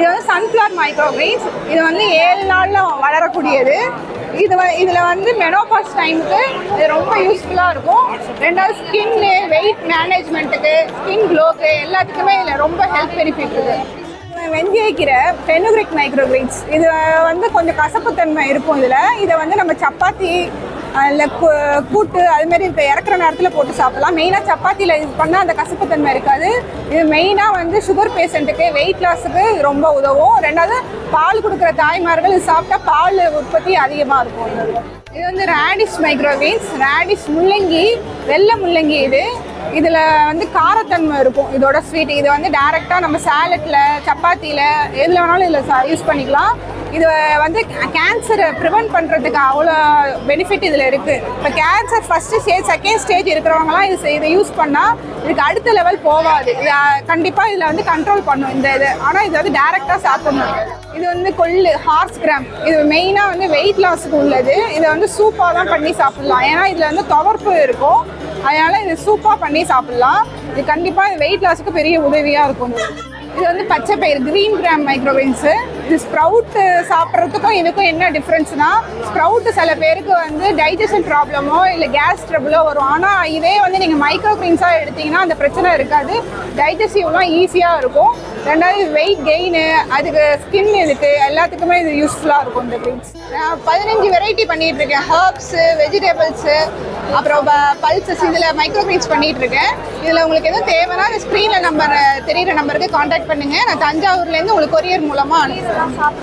இது வந்து sunflower microgreens இது வந்து ஏழு நாளில் வளரக்கூடியது. இது வ இதில் வந்து மெனோபாஸ் டைமுக்கு இது ரொம்ப யூஸ்ஃபுல்லாக இருக்கும். ரெண்டாவது ஸ்கின்னு வெயிட் மேனேஜ்மெண்ட்டுக்கு ஸ்கின் க்ளோக்கு எல்லாத்துக்குமே இதில் ரொம்ப ஹெல்த் பெனிஃபிட் இருக்குது வெந்தயக்கீரை பெனுக்ரிக் மைக்ரோகிரீன்ஸ் இது வந்து கொஞ்சம் கசப்புத்தன்மை இருக்கும் இதில். இதை வந்து நம்ம சப்பாத்தி அதில் கூட்டு அது மாதிரி இருக்க இறக்குற நேரத்தில் போட்டு சாப்பிடலாம். மெயினாக சப்பாத்தியில் இது பண்ணால் அந்த கசப்புத்தன்மை இருக்காது. இது மெயினாக வந்து சுகர் பேஷண்ட்டுக்கு வெயிட் லாஸுக்கு ரொம்ப உதவும். ரெண்டாவது பால் கொடுக்குற தாய்மார்கள் இது சாப்பிட்டா பால் உற்பத்தி அதிகமாக இருக்கும். இது. இது வந்து ரேடிஷ் மைக்ரோவீன்ஸ் ரேடிஷ் முள்ளங்கி வெள்ளை முள்ளங்கி இது. இதில் வந்து காரத்தன்மை இருக்கும். இதோட ஸ்வீட் இது வந்து டைரெக்டாக நம்ம சேலட்டில் சப்பாத்தியில் எதில் வேணாலும் இதில் யூஸ் பண்ணிக்கலாம். இது வந்து கேன்சரை ப்ரிவென்ட் பண்ணுறதுக்கு அவ்வளோ பெனிஃபிட் இதில் இருக்குது இப்போ cancer first stage second stage இருக்கிறவங்களாம் இது இதை யூஸ் பண்ணால் இதுக்கு அடுத்த லெவல் போகாது இது கண்டிப்பாக இதில் வந்து கண்ட்ரோல் பண்ணும் இந்த இது. ஆனால் இது வந்து டேரெக்டாக சாப்பிடணும் இது வந்து கொள்ளு ஹார்ஸ் கிராம் இது மெயினாக வந்து வெயிட் லாஸுக்கு உள்ளது. இதை வந்து சூப்பாக தான் பண்ணி சாப்பிடலாம். ஏன்னா இதில் வந்து துவர்ப்பு இருக்கும். அதனால் இது சூப்பாக பண்ணி சாப்பிட்லாம். இது கண்டிப்பாக வெயிட் லாஸுக்கு பெரிய உதவியாக இருக்கும். இது வந்து பச்சை பயிர் கிரீன் கிராம் மைக்ரோவேன்ஸு இது ஸ்ப்ரவுட்டு சாப்பிட்றதுக்கும் இதுக்கும் என்ன டிஃப்ரென்ஸ்னா ஸ்ப்ரவுட்டு சில பேருக்கு வந்து டைஜஷன் ப்ராப்ளமோ இல்லை கேஸ் ட்ரபிளோ வரும். ஆனால் இதே வந்து நீங்கள் மைக்ரோ கிரீன்ஸாக எடுத்தீங்கன்னா அந்த பிரச்சனை இருக்காது. டைஜஸ்டிவ்லாம் ஈஸியாக இருக்கும். ரெண்டாவது வெயிட் கெயின் அதுக்கு ஸ்கின் இதுக்கு எல்லாத்துக்குமே இது யூஸ்ஃபுல்லாக இருக்கும் இந்த க்ரீன்ஸ் நான் பதினஞ்சு வெரைட்டி பண்ணிகிட்டு இருக்கேன். ஹர்ப்ஸு வெஜிடபிள்ஸு அப்புறம் பல்சஸ் இதில் மைக்ரோ கிரீன்ஸ் பண்ணிட்டு இருக்கேன் இதில் உங்களுக்கு எதுவும் தேவைன்னா அந்த ஸ்க்ரீனில் நம்பர் தெரியிற நம்பருக்கு காண்டாக்ட் பண்ணுங்கள் நான் தஞ்சாவூர்லேருந்து உங்களுக்கு கொரியர் மூலமாக அனுப்புகிறேன்